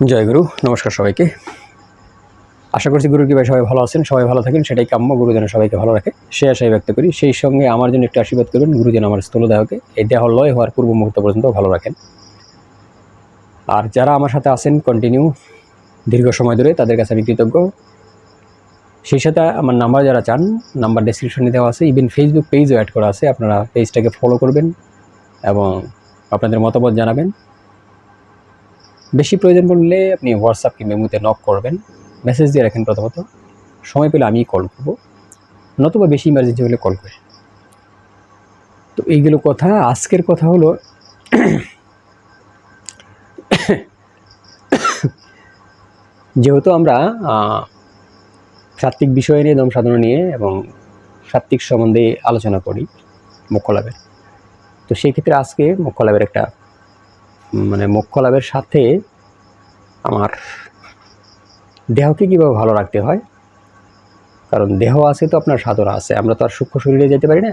জয় গুরু, নমস্কার সবাইকে। আশা করছি গুরুর কৃপায় সবাই ভালো আছেন, সবাই ভালো থাকেন, সেটাই কাম্য, গুরু যেন সবাইকে ভালো রাখে। সে আশাই ব্যক্ত করি, সেই সঙ্গে আমার জন্য একটু আশীর্বাদ করবেন গুরু যেন আমার স্থূলদেহকে এই দেহ লয় হওয়ার পূর্ব মুহূর্ত পর্যন্ত ভালো রাখেন। আর যারা আমার সাথে আছেন কন্টিনিউ দীর্ঘ সময় ধরে তাদের কাছে আমি কৃতজ্ঞ। সেই সাথে আমার নাম্বার যারা চান নাম্বার ডেসক্রিপশনে দেওয়া আছে ইভেন ফেসবুক পেজও অ্যাড করা আছে, আপনারা পেজটাকে ফলো করবেন এবং আপনাদের মতামত জানাবেন। বেশি প্রয়োজন পড়লে আপনি হোয়াটসঅ্যাপ কিংবা মেমোতে নক করবেন। মেসেজ দিয়ে রাখেন প্রথমত। সময় পেলে আমি কল করব। নতুবা বেশি ইমার্জেন্সি হলে কল করি। তো এইগুলো কথা। আজকের কথা হলো যেহেতু আমরা আহ, সাত্ত্বিক বিষয় নিয়ে দম সাধনা নিয়ে এবং সাত্ত্বিক সম্বন্ধে আলোচনা করি মোক্ষ লাভের। তো সেই ক্ষেত্রে আজকে মোক্ষ লাভের একটা মানে মোক্ষ লাভের সাথে আমার দেহকে কীভাবে ভালো রাখতে হয়? কারণ দেহ আছে তো আপনার সাধনা আছে, আমরা তো আর সূক্ষ্ম শরীরে যেতে পারি না।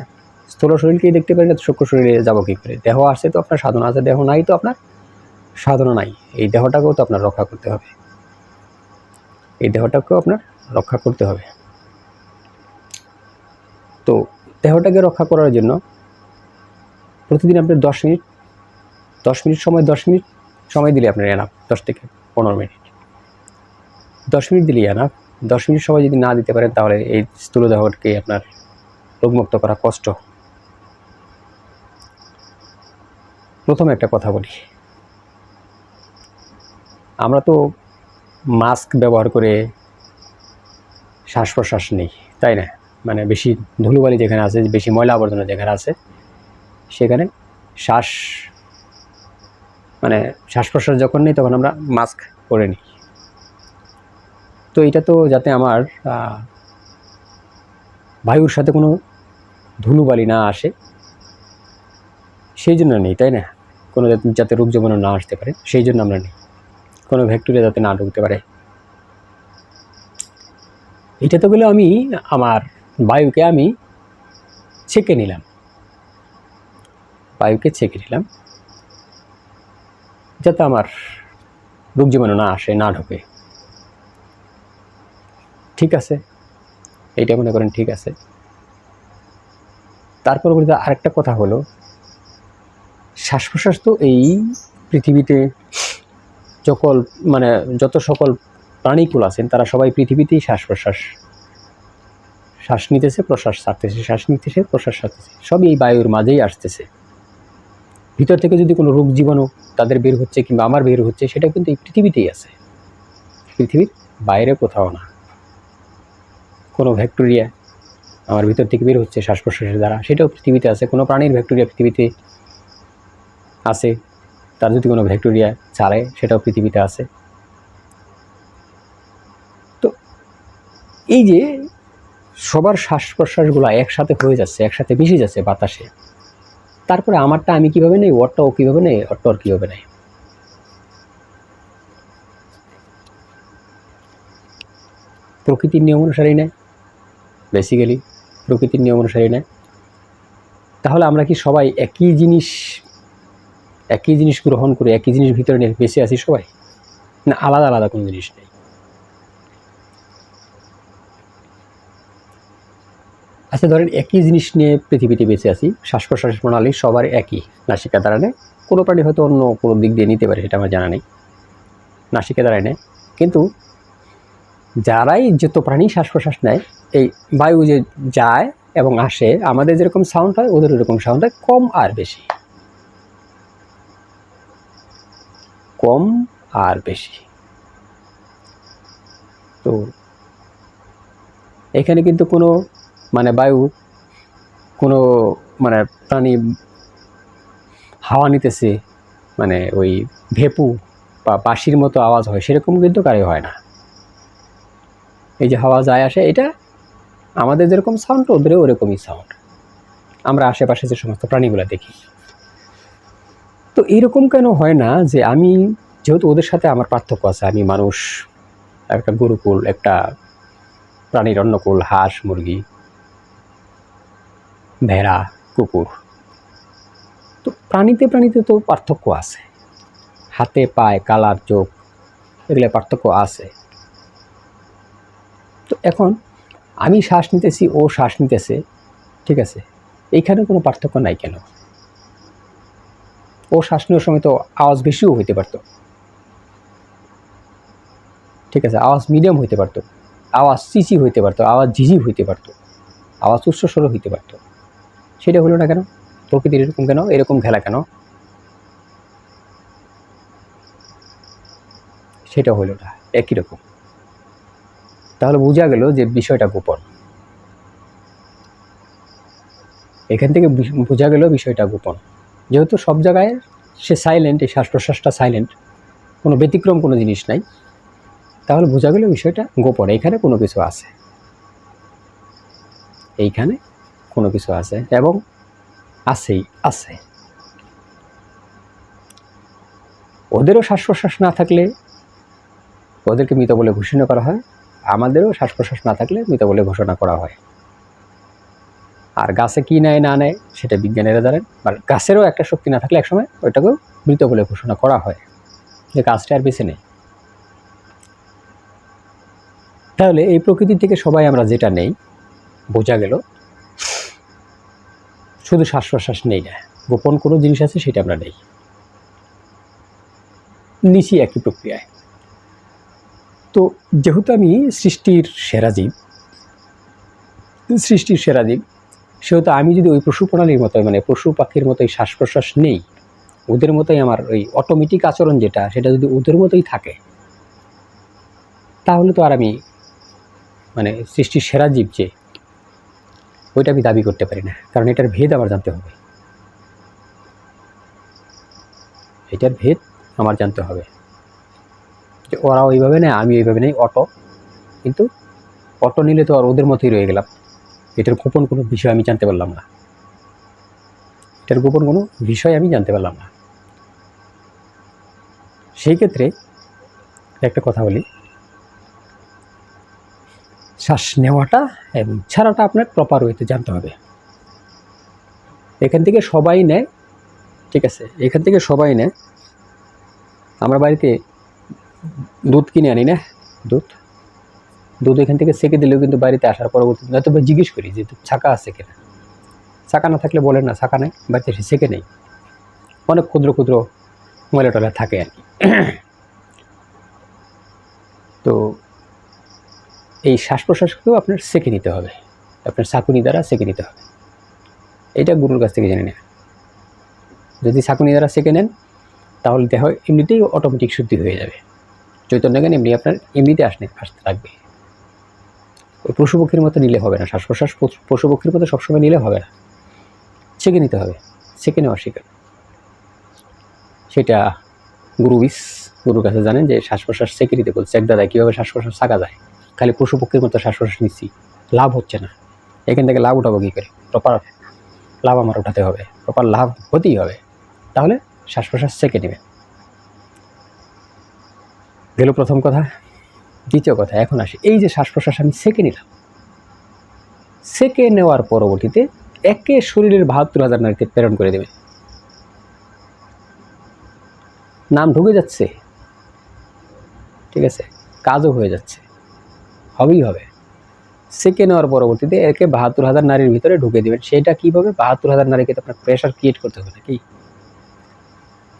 স্থূল শরীরকেই দেখতে পারি না সূক্ষ্ম শরীরে যাব কী করে? দেহ আছে তো আপনার সাধনা আছে, দেহ নাই তো আপনার সাধনা নাই। এই দেহটাকেও তো আপনার রক্ষা করতে হবে। এই দেহটাকেও আপনার রক্ষা করতে হবে। তো দেহটাকে রক্ষা করার জন্য প্রতিদিন আপনি দশ মিনিট দশ মিনিট সময়, দশ মিনিট সময় দিলে আপনার এনাফ দশ থেকে পনেরো মিনিট। দশ মিনিট দিলেই এনাফ দশ মিনিট সময় যদি না দিতে পারেন তাহলে এই স্থূল দেহকে আপনার রোগমুক্ত করা কষ্ট। প্রথমে একটা কথা বলি। আমরা তো মাস্ক ব্যবহার করে শ্বাস প্রশ্বাস নেই, তাই না? মানে বেশি ধুলোবালি যেখানে আছে, বেশি ময়লা আবর্জনা যেখানে আছে, সেখানে শ্বাস মানে শ্বাস প্রশ্বাস যখন নেই, তখন আমরা মাস্ক পরে নিই। তো এটা তো যাতে আমার বায়ুর সাথে কোনো ধুলোবালি না আসে, সেই জন্য নেই, তাই না? কোনো যাতে- রোগ জীবাণু না আসতে পারে, সেই জন্য আমরা নিই। কোনো ব্যাকটেরিয়া যাতে না ঢুকতে পারে। এটা তো গেলে আমি, আমার বায়ুকে আমি ছেঁকে নিলাম। বায়ুকে ছেঁকে নিলাম। যাতে আমার রোগ জীবাণু না আসে, না ঢোকে। ঠিক আছে? এইটা মনে করেন ঠিক আছে। তারপর পরবর্তীতে আরেকটা কথা হলো শ্বাস প্রশ্বাস তো এই পৃথিবীতে সকল মানে যত সকল প্রাণীকুল আছেন, তারা সবাই পৃথিবীতেই শ্বাস প্রশ্বাস শ্বাস নিতেছে, প্রশ্বাস ছাড়তেছে, শ্বাস নিতেছে, প্রশ্বাস ছাড়তেছে। সবই এই বায়ুর মাঝেই আসতেছে। ভিতর থেকে যদি কোনো রোগ জীবাণু তাদের বের হচ্ছে কিংবা আমার বের হচ্ছে, সেটা কিন্তু এই পৃথিবীতেই আছে। পৃথিবীর বাইরে কোথাও না। কোনো ব্যাকটেরিয়া আমার ভিতর থেকে বের হচ্ছে শ্বাস প্রশ্বাসের দ্বারা, সেটাও পৃথিবীতে আছে। কোনো প্রাণীর ব্যাকটেরিয়া পৃথিবীতে আছে। তার যদি কোনো ব্যাকটেরিয়া ছাড়ে সেটাও পৃথিবীতে আছে। তো এই যে সবার শ্বাস প্রশ্বাসগুলো একসাথে হয়ে যাচ্ছে, একসাথে মিশে যাচ্ছে বাতাসে তারপরে আমারটা আমি কীভাবে নেই ওরটা ও কীভাবে নেই ওরটা ওর কীভাবে নেই? প্রকৃতির নিয়ম অনুসারেই নেয় বেসিক্যালি প্রকৃতির নিয়ম অনুসারেই নেয়। তাহলে আমরা কি সবাই একই জিনিস একই জিনিস গ্রহণ করে, একই জিনিস ভিতরে বেঁচে আছি সবাই? না, আলাদা আলাদা কোনো জিনিস নেই। আচ্ছা ধরেন একই জিনিস নিয়ে পৃথিবীতে বেঁচে আছি শ্বাস প্রশ্বাস প্রণালী সবার একই নাসিকা নেয়, কোনো প্রাণী হয়তো অন্য কোনো দিক দিয়ে নিতে পারে, সেটা আমার জানা নেই নাসিকা দ্বারাই নেয়। কিন্তু যারাই যত প্রাণী শ্বাস প্রশ্বাস নেয়, এই বায়ু যে যায় এবং আসে, আমাদের যেরকম সাউন্ড হয়, ওদের ওরকম সাউন্ড হয়, কম আর বেশি। কম আর বেশি। তো এখানে কিন্তু কোনো মানে বায়ু কোনো মানে প্রাণী হাওয়া নিতেছে মানে ওই ভেপু বা বাঁশির মতো আওয়াজ হয়, সেরকম কিন্তু কারে হয় না। এই যে হাওয়া যায় আসে, এটা আমাদের যেরকম সাউন্ড ওদেরও ওরকমই সাউন্ড আমরা আশেপাশে যে সমস্ত প্রাণীগুলো দেখি। তো এরকম কেন হয় না যে আমি যেহেতু ওদের সাথে আমার পার্থক্য আছে, আমি মানুষ, একটা গরুকুল, একটা প্রাণীর অন্নকুল, হাঁস, মুরগি ভেড়া, কুকুর। তো প্রাণীতে প্রাণীতে তো পার্থক্য আছে। হাতে পায়ে, কালার, চোখ এগুলো পার্থক্য আছে। তো এখন আমি শ্বাস নিতেছি, ও শ্বাস নিতেছে, ঠিক আছে? এইখানে কোনো পার্থক্য নাই কেন? ও শ্বাস নেওয়ার সময় তো আওয়াজ বেশিও হইতে পারতো। ঠিক আছে, আওয়াজ মিডিয়াম হইতে পারতো। আওয়াজ চিচি হইতে পারতো, আওয়াজ ঝিঝি হইতে পারতো। আওয়াজ উচ্চস্বর হইতে পারতো। সেটা হলো না কেন? প্রকৃতির এরকম কেন? এরকম খেলা কেন? সেটা হলো না, একই রকম। তাহলে বোঝা গেল যে বিষয়টা গোপন। এখান থেকে বোঝা গেল বিষয়টা গোপন। যেহেতু সব জায়গায় সে সাইলেন্ট এই শ্বাস প্রশ্বাসটা সাইলেন্ট কোনো ব্যতিক্রম কোনো জিনিস নাই। তাহলে বোঝা গেল বিষয়টা গোপন, এখানে কোনো কিছু আছে। এইখানে কোনো কিছু আছে এবং আছেই, আছে। ওদেরও শ্বাস প্রশ্বাস না থাকলে ওদেরকে মৃত বলে ঘোষণা করা হয়, আমাদেরও শ্বাস প্রশ্বাস না থাকলে মৃত বলে ঘোষণা করা হয়। আর গাছে কি নেয়, না নেয়, সেটা বিজ্ঞানীরা জানেন আর গাছেরও একটা শক্তি না থাকলে একসময় ওইটাকেও মৃত বলে ঘোষণা করা হয়। যে গাছটা আর বেঁচে নেই। তাহলে এই প্রকৃতি থেকে সবাই আমরা যেটা নেই, বোঝা গেল শুধু শ্বাস প্রশ্বাস নেই না, গোপন কোনো জিনিস আছে সেটা আমরা নেই। নিচি একই প্রক্রিয়ায়। তো যেহেতু আমি সৃষ্টির সেরা জীব, সৃষ্টির সেরা জীব, সেহেতু আমি যদি ওই পশু প্রণালীর মতো মানে পশু পাখির মতোই শ্বাস প্রশ্বাস নেই, ওদের মতোই আমার ওই অটোমেটিক আচরণ যেটা, সেটা যদি ওদের মতোই থাকে, তাহলে তো আর আমি মানে সৃষ্টির সেরা জীব যে ওইটা আমি দাবি করতে পারি না। কারণ এটার ভেদ আমার জানতে হবে। এটার ভেদ আমার জানতে হবে। যে ওরা ওইভাবে নেয়, আমি ওইভাবে নেই, অটো। কিন্তু অটো নিলে তো আর ওদের মতোই রয়ে গেলাম। এটার গোপন কোনো বিষয় আমি জানতে পারলাম না। এটার গোপন কোনো বিষয় আমি জানতে পারলাম না। সেই ক্ষেত্রে একটা কথা বলি। শ্বাস নেওয়াটা এবং ছাড়াটা আপনার প্রপার ওয়েতে জানতে হবে। এখান থেকে সবাই নেয়, ঠিক আছে? এখান থেকে সবাই নেয়। আমরা বাড়িতে দুধ কিনে আনি, না? দুধ। দুধ এখান থেকে সেকে দিলেও কিন্তু বাড়িতে আসার পরবর্তী হয়তো জিজ্ঞেস করি যে ছাকা আছে কিনা। ছাকা না থাকলে বলেন না, ছাকা নেই, বাড়িতে এসে সেকে নেই। অনেক ক্ষুদ্র ক্ষুদ্র ময়লা টলা থাকে আর কি তো এই শ্বাস প্রশ্বাসকেও আপনার সেকে নিতে হবে। আপনার শাকুনি দ্বারা সেকে নিতে হবে। এটা গুরুর কাছ থেকে জেনে নেন। যদি শাকুনি দ্বারা সেকে নেন, তাহলে দেহ এমনিতেই অটোমেটিক শুদ্ধি হয়ে যাবে। চৈতন্য জ্ঞান এমনি আপনার এমনিতে আসনে আসতে থাকবে ওই পশু পক্ষীর মতো নিলে হবে না। শ্বাস প্রশ্বাস পশু- পশু পক্ষীর মতো সবসময় নিলে হবে না। সেকে নিতে হবে। সেকে নেওয়া শেখেন। সেটা গুরু বিস গুরুর কাছে জানেন যে শ্বাস প্রশ্বাস সেকে নিতে বলছে। এক দাদা কীভাবে শ্বাস প্রশ্বাস থাকা যায়? খালি পশু পক্ষীর মতো শ্বাস প্রশ্বাস নিচ্ছি। লাভ হচ্ছে না। এখান থেকে লাভ উঠাবো কী করে? প্রপার লাভ আমার উঠাতে হবে। প্রপার লাভ হতেই হবে। তাহলে শ্বাস প্রশ্বাস সেকে নেবে গেল প্রথম কথা। দ্বিতীয় কথা, এখন আসি। এই যে শ্বাস প্রশ্বাস আমি সেকে নিলাম। সেকে নেওয়ার পরবর্তীতে একে শরীরের বাহাত্তর হাজার নারীকে প্রেরণ করে দেবে নাম ঢুকে যাচ্ছে। ঠিক আছে? কাজও হয়ে যাচ্ছে। হবেই হবে। সেকে নেওয়ার পরবর্তীতে একে বাহাত্তর হাজার নারীর ভিতরে ঢুকে দেবেন। সেটা কীভাবে? বাহাত্তর হাজার নারীকে তো আপনার প্রেশার ক্রিয়েট করতে হবে নাকি?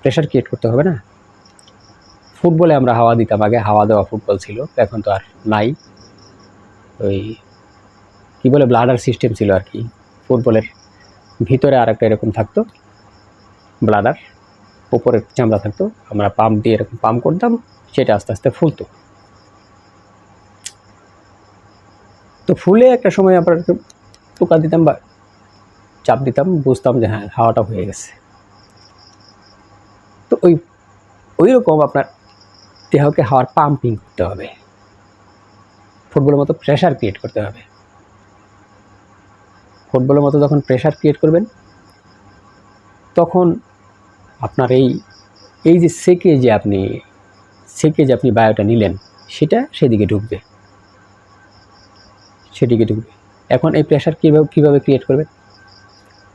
প্রেশার ক্রিয়েট করতে হবে না? ফুটবলে আমরা হাওয়া দিতাম আগে, হাওয়া দেওয়া ফুটবল ছিল, এখন তো আর নাই। ওই কী বলে ব্লাডার সিস্টেম ছিল আর কি। ফুটবলের ভিতরে আর একটা এরকম থাকতো ব্লাডার উপরে চামড়া থাকতো। আমরা পাম্প দিয়ে এরকম পাম্প করতাম, সেটা আস্তে আস্তে ফুলতো। তো ফুলে একটা সময় আবার টোকা দিতাম বা চাপ দিতাম, বুঝতাম যে হ্যাঁ হাওয়াটা হয়ে গেছে। তো ওই ওই রকম আপনার দেহকে হাওয়ার পাম্পিং করতে হবে। ফুটবলের মতো প্রেশার ক্রিয়েট করতে হবে। ফুটবলের মতো যখন প্রেশার ক্রিয়েট করবেন, তখন আপনার এই এই যে সেকে যে আপনি, সেকে যে আপনি বায়োটা নিলেন, সেটা সেদিকে ঢুকবে। সেদিকে ঢুকবে এখন এই প্রেশার কীভাবে কীভাবে ক্রিয়েট করবে?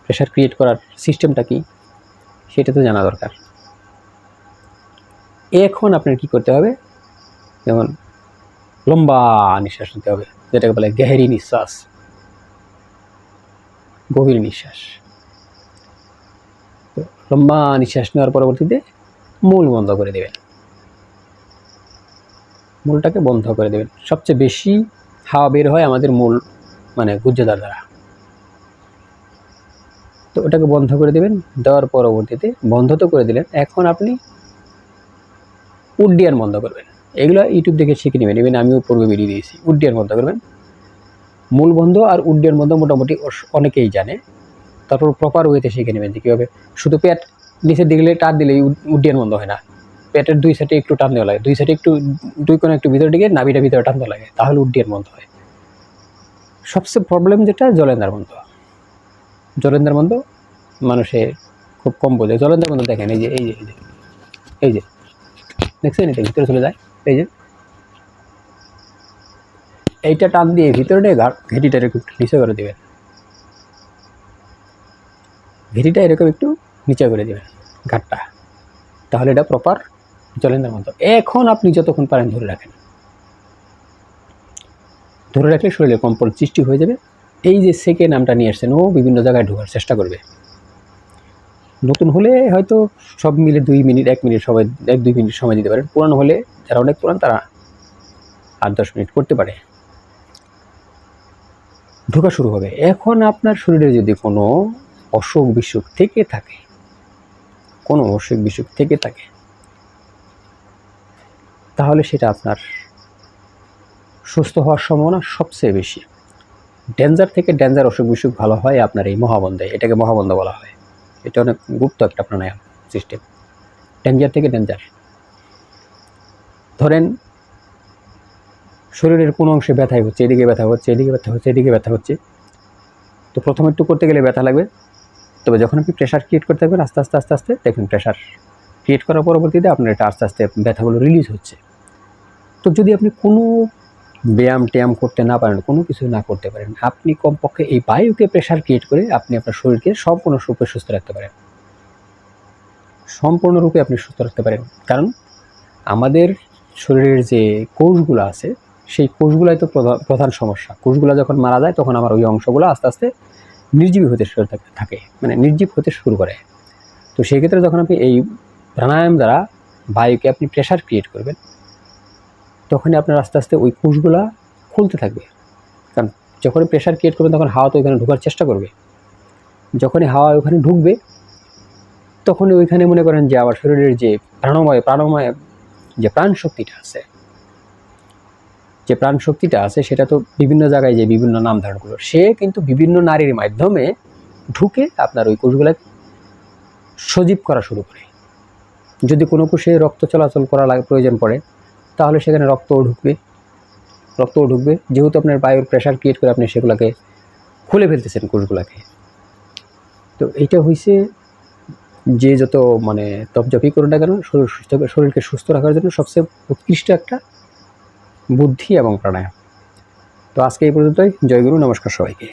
প্রেশার ক্রিয়েট করার সিস্টেমটা কি? সেটা তো জানা দরকার। এখন আপনার কি করতে হবে? যেমন লম্বা নিঃশ্বাস নিতে হবে, যেটাকে বলে গেহেরি নিঃশ্বাস। গভীর নিঃশ্বাস। তো লম্বা নিঃশ্বাস নেওয়ার পরবর্তীতে মূল বন্ধ করে দেবেন। মূলটাকে বন্ধ করে দেবেন। সবচেয়ে বেশি হাওয়া বের হয় আমাদের মূল মানে গুজ্জদার দ্বারা তো ওটাকে বন্ধ করে দেবেন, দেওয়ার পরবর্তীতে বন্ধ তো করে দিলেন, এখন আপনি উড্ডিয়ান বন্ধ করবেন। এগুলো ইউটিউব দেখে শিখে নেবেন ইভেন আমিও পূর্বে বেরিয়ে দিয়েছি, উড্ডিয়ান বন্ধ করবেন। মূল বন্ধ আর উড্ডিয়ান বন্ধ মোটামুটি অনেকেই জানে। তারপর প্রপার ওয়েতে শিখে নেবেন যে কীভাবে, শুধু পেট নিচের দিকে টান দিলে উড্ডিয়ান বন্ধ হয় না। পেটের দুই সাইডে একটু টান দেওয়া লাগে। দুই সাইডে একটু, দুই কোনো একটু ভিতরে দিকে, নাভিটা ভিতরে টান দেওয়া লাগে। তাহলে উড্ডিয়ান বন্ধ হয়। সবচেয়ে প্রবলেম যেটা জলেন্দার বন্ধ জলেন্দার বন্ধ মানুষের খুব কম বোঝে। জলেন্দার বন্ধ দেখেন, এই যে এই যে এই যে এই যে। দেখছেন এটা? ভিতরে চলে যায়। এই যে। এইটা টান দিয়ে ভিতরে নিয়ে এরকম একটু নিচে করে দেবেন। ঘেটিটা এরকম একটু নিচে করে দেবেন, ঘাটটা। তাহলে এটা প্রপার জলেন্দার মতো এখন আপনি যতক্ষণ পারেন ধরে রাখেন। ধরে রাখলে শরীরে কম্পন সৃষ্টি হয়ে যাবে। এই যে সেকে নামটা নিয়ে আসছেন, ও বিভিন্ন জায়গায় ঢোকার চেষ্টা করবে। নতুন হলে হয়তো সব মিলে দুই মিনিট, এক মিনিট সবাই এক দুই মিনিট সময় দিতে পারেন। পুরানো হলে যারা অনেক পুরান, তারা আট দশ মিনিট করতে পারে। ঢোকা শুরু হবে। এখন আপনার শরীরে যদি কোনো অসুখ বিসুখ থেকে থাকে, কোনো অসুখ বিসুখ থেকে থাকে তাহলে সেটা আপনার সুস্থ হওয়ার সম্ভাবনা সবচেয়ে বেশি। ডেঞ্জার থেকে ডেঞ্জার অসুখ বিসুখ ভালো হয় আপনার এই মহাবন্ধে, এটাকে মহাবন্ধ বলা হয়। এটা অনেক গুপ্ত একটা প্রাণায়াম সিস্টেম ডেঞ্জার থেকে ডেঞ্জার। ধরেন শরীরের কোনো অংশে ব্যথাই হচ্ছে, এদিকে ব্যথা হচ্ছে, এদিকে ব্যথা হচ্ছে, এদিকে ব্যথা হচ্ছে। তো প্রথম একটু করতে গেলে ব্যথা লাগবে। তবে যখন আপনি প্রেশার ক্রিয়েট করতে থাকবেন, আস্তে আস্তে আস্তে আস্তে দেখবেন প্রেশার ক্রিয়েট করার পরবর্তীতে আপনার এটা আস্তে আস্তে ব্যথাগুলো রিলিজ হচ্ছে। তো যদি আপনি কোনো ব্যায়াম ট্যায়াম করতে না পারেন, কোনো কিছু না করতে পারেন, আপনি কমপক্ষে এই বায়ুকে প্রেশার ক্রিয়েট করে আপনি আপনার শরীরকে সম্পূর্ণরূপে সুস্থ রাখতে পারেন। সম্পূর্ণরূপে আপনি সুস্থ রাখতে পারেন। কারণ আমাদের শরীরের যে কোষগুলো আছে, সেই কোষগুলাই তো প্রধা- প্রধান সমস্যা। কোষগুলো যখন মারা যায়, তখন আমার ওই অংশগুলো আস্তে আস্তে নির্জীবী হতে শুরু থাকে- থাকে মানে নির্জীব হতে শুরু করে। তো সেই ক্ষেত্রে যখন আপনি এই প্রাণায়াম দ্বারা বায়ুকে আপনি প্রেশার ক্রিয়েট করবেন তখনই আপনার আস্তে আস্তে ওই কোষগুলা খুলতে থাকবে। কারণ যখনই প্রেশার ক্রিয়েট করবেন তখন হাওয়া তো ওইখানে ঢোকার চেষ্টা করবে। যখনই হাওয়া ওইখানে ঢুকবে, তখনই ওইখানে মনে করেন যে আমার শরীরের যে প্রাণময় প্রাণময় যে প্রাণ শক্তিটা আছে, যে প্রাণ শক্তিটা আছে সেটা তো বিভিন্ন জায়গায় যে বিভিন্ন নাম ধারণ করল, সে কিন্তু বিভিন্ন নারীর মাধ্যমে ঢুকে আপনার ওই কোষগুলাকে সজীব করা শুরু করে। যদি কোনো কোষে রক্ত চলাচল করা প্রয়োজন পড়ে তাহলে সেখানে রক্তও ঢুকবে। রক্তও ঢুকবে। যেহেতু আপনার বায়ুর প্রেশার ক্রিয়েট করে আপনি সেগুলোকে খুলে ফেলতেছেন কোষগুলোকে। তো এইটা হয়েছে যে যত মানে তপজপই করুন না কেন, শরীর সুস্থ শরীরকে সুস্থ রাখার জন্য সবচেয়ে উৎকৃষ্ট একটা বুদ্ধি এবং প্রাণায়াম। তো আজকে এই পর্যন্তই। জয়গুরু নমস্কার সবাইকে।